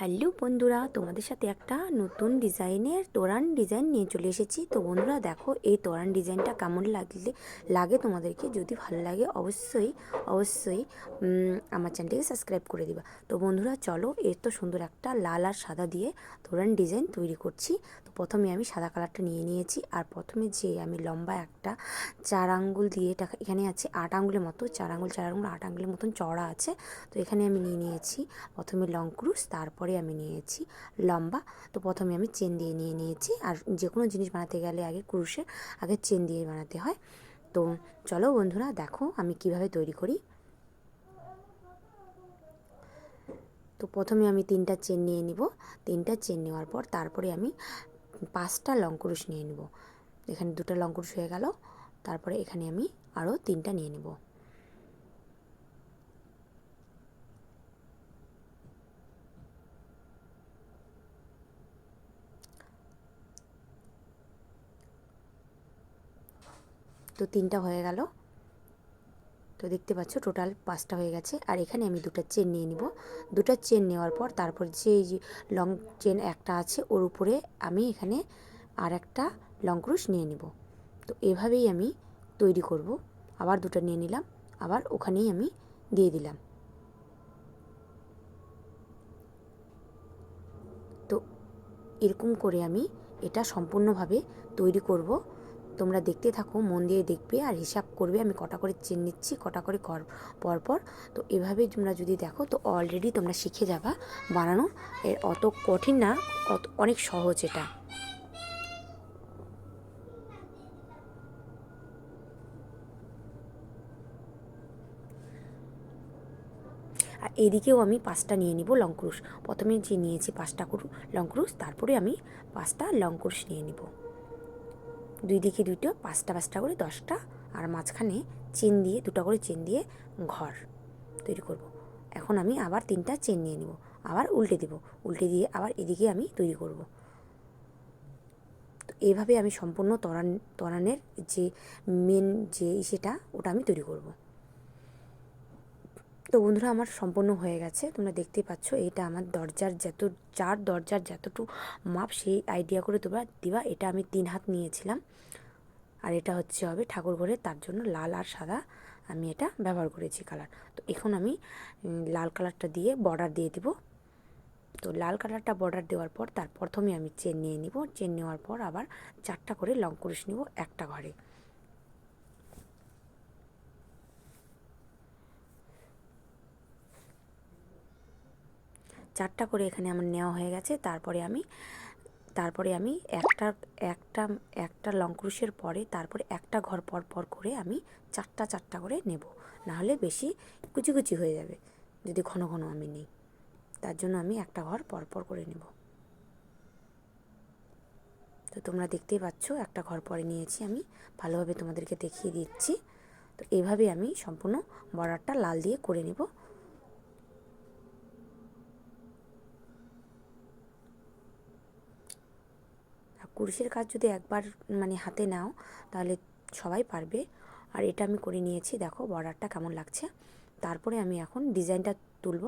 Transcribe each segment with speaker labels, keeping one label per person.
Speaker 1: Hello বন্ধুরা, তোমাদের সাথে একটা নতুন ডিজাইনের তোরান ডিজাইন নিয়ে চলে এসেছি। তো বন্ধুরা, দেখো এই তোরান ডিজাইনটা কেমন লাগলে, লাগে তোমাদেরকে যদি ভালো লাগে অবশ্যই অবশ্যই আমার চ্যানেলটিকে সাবস্ক্রাইব করে দিবা। তো বন্ধুরা, চলো এর তো সুন্দর একটা লাল আর সাদা দিয়ে তোরান ডিজাইন তৈরি করছি। তো প্রথমে আমি সাদা কালারটা নিয়ে নিয়েছি আর প্রথমে যে আমি লম্বা একটা চার আঙ্গুল দিয়ে এখানে আছে আট আঙ্গুলের মতো, চার আঙ্গুল চার আঙ্গুল, আট আঙ্গুলের মতন চড়া আছে। তো এখানে আমি নিয়ে নিয়েছি প্রথমে লং ক্রুশ তারপরে আমি নিয়েছি লম্বা। তো প্রথমে আমি চেন দিয়ে নিয়ে নিয়েছি। আর যে কোনো জিনিস বানাতে গেলে আগে ক্রুশের, আগে চেন দিয়ে বানাতে হয়। তো চলো বন্ধুরা, দেখো আমি কীভাবে তৈরি করি। তো প্রথমে আমি তিনটা চেন নিয়ে নিব। তিনটা চেন নেওয়ার পর তারপরে আমি পাঁচটা লং ক্রুশ নিয়ে নিব। এখানে দুটো লং ক্রুশ হয়ে গেল। তারপরে এখানে আমি আরও তিনটা নিয়ে নেব। তো তিনটা হয়ে গেল। তো দেখতে পাচ্ছ টোটাল পাঁচটা হয়ে গেছে। আর এখানে আমি দুটো চেন নিয়ে নিব। দুটো চেন নেওয়ার পর তারপর যে লং চেন একটা আছে, ওর উপরে আমি এখানে আর একটা লং ক্রুশ নিয়ে নিব। তো এভাবেই আমি তৈরি করব। আবার দুটো নিয়ে নিলাম, আবার ওখানেই আমি দিয়ে দিলাম। তো এরকম করে আমি এটা সম্পূর্ণভাবে তৈরি করব। তোমরা দেখতে থাকো, মন দিয়ে দেখবে আর হিসাব করবে, আমি কটা করে চেন নিচ্ছি, কটা করে কর, পরপর। তো এভাবে তোমরা যদি দেখো, তো অলরেডি তোমরা শিখে যাবা বানানো। এর অত কঠিন না, অত অনেক সহজ এটা। আর এদিকেও আমি পাঁচটা নিয়ে নিব লংক্রুশ। প্রথমে যে নিয়েছি পাঁচটা করু লং তারপরে আমি পাঁচটা লংক্রুশ নিয়ে নিব। দুই দিকে দুটো, পাঁচটা পাঁচটা করে, দশটা, আর মাঝখানে চেন দিয়ে, দুটো করে চেন দিয়ে ঘর তৈরি করব। এখন আমি আবার তিনটা চেন নিয়ে নেব, আবার উল্টে দেব, উল্টে দিয়ে আবার এদিকে আমি তৈরি করব তো এভাবে আমি সম্পূর্ণ তরান তরানের যে মেন যে সেটা ওটা আমি তৈরি করব তো বন্ধুরা আমার সম্পূর্ণ হয়ে গেছে। তোমরা দেখতেই পাচ্ছ এটা আমার দরজার যত চার দরজার যতটুকু মাপ, সেই আইডিয়া করে তোমরা দিবা। এটা আমি তিন হাত নিয়েছিলাম। আর এটা হচ্ছে হবে ঠাকুর ঘরে, তার জন্য লাল আর সাদা আমি এটা ব্যবহার করেছি কালার তো এখন আমি লাল কালারটা দিয়ে বর্ডার দিয়ে দিব। তো লাল কালারটা বর্ডার দেওয়ার পর, তার প্রথমে আমি চেন নিয়ে নিব। চেন নেওয়ার পর আবার চারটা করে লং কুরিশ নিব একটা ঘরে। চারটা করে এখানে আমার নেওয়া হয়ে গেছে। তারপরে আমি তারপরে আমি একটা একটা একটা লং ক্রুশের পরে তারপরে একটা ঘর পর পর করে আমি চারটা চারটা করে নেব। নাহলে বেশি কুচি কুচি হয়ে যাবে, যদি ঘন ঘন আমি নিই। তার জন্য আমি একটা ঘর পর পর করে নেব। তো তোমরা দেখতেই পাচ্ছ, একটা ঘর পরে নিয়েছি আমি। ভালোভাবে তোমাদেরকে দেখিয়ে দিচ্ছি। তো এভাবে আমি সম্পূর্ণ বর্ডারটা লাল দিয়ে করে নেব। কুরুশের কাজ যদি একবার মানে হাতে নাও, তাহলে সবাই পারবে। আর এটা আমি করে নিয়েছি, দেখো বর্ডারটা কেমন লাগছে। তারপরে আমি এখন ডিজাইনটা তুলব।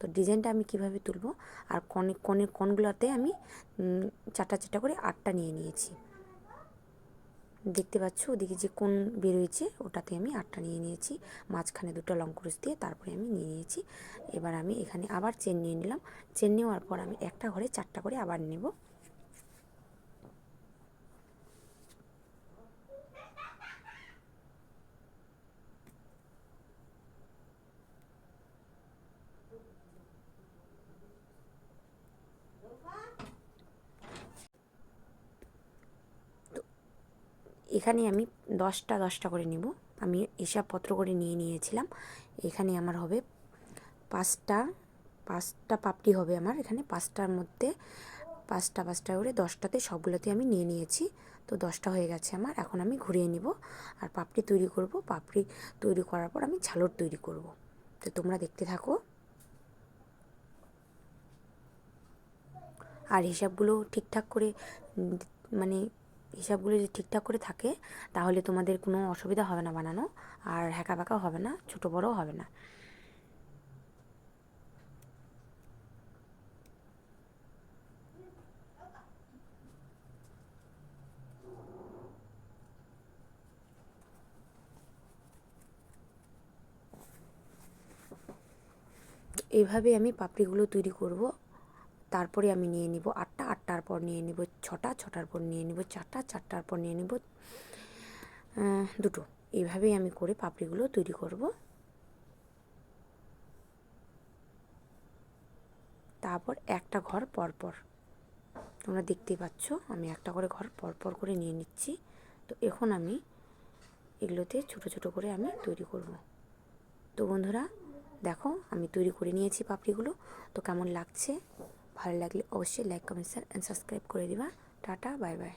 Speaker 1: তো ডিজাইনটা আমি কীভাবে তুলব? আর কনে কনে কনগুলোতে আমি চারটা চারটা করে আটটা নিয়ে নিয়েছি। দেখতে পাচ্ছ? ওদিকে যে কোন বেরোয়েছে, ওটাতে আমি আটটা নিয়ে নিয়েছি। মাঝখানে দুটো লং ক্রুশ দিয়ে তারপরে আমি নিয়ে নিয়েছি। এবার আমি এখানে আবার চেন নিয়ে নিলাম। চেন নেওয়ার পর আমি একটা ঘরে চারটা করে আবার নেব। এখানে আমি দশটা দশটা করে নেব। আমি হিসাবপত্র করে নিয়ে নিয়েছিলাম। এখানে আমার হবে পাঁচটা পাঁচটা পাপড়ি হবে আমার। এখানে পাঁচটার মধ্যে পাঁচটা পাঁচটা করে দশটাতে সবগুলোতে আমি নিয়ে নিয়েছি। তো দশটা হয়ে গেছে আমার। এখন আমি ঘুরিয়ে নিব আর পাপড়ি তৈরি করব। পাপড়ি তৈরি করার পর আমি ঝালর তৈরি করব। তো তোমরা দেখতে থাকো। আর হিসাবগুলো ঠিকঠাক করে মানে হিসাবগুলো যদি ঠিকঠাক করে থাকে, তাহলে তোমাদের কোনো অসুবিধা হবে না বানানো। আর হ্যাঁকা বাঁকাও হবে না, ছোটো বড়ও হবে না। এভাবে আমি পাপড়িগুলো তৈরি করব। তারপরে আমি নিয়ে নিব আটটা, আটটার পর নিয়ে নিব ছটা, ছটার পর নিয়ে নিব চারটা, চারটার পর নিয়ে নিব দুটো। এইভাবেই আমি করে পাপড়িগুলো তৈরি করব। তারপর একটা ঘর পর পর তোমরা দেখতেই পাচ্ছ, আমি একটা করে ঘর পর পর করে নিয়ে নিচ্ছি। তো এখন আমি এগুলোতে ছোট ছোট করে আমি তৈরি করব। তো বন্ধুরা, দেখো, আমি তৈরি করে নিয়েছি পাপড়িগুলো। তো কেমন লাগছে? ভালো লাগলে অবশ্যই লাইক কমেন্ট অ্যান্ড সাবস্ক্রাইব করে দিবা। Tata bye bye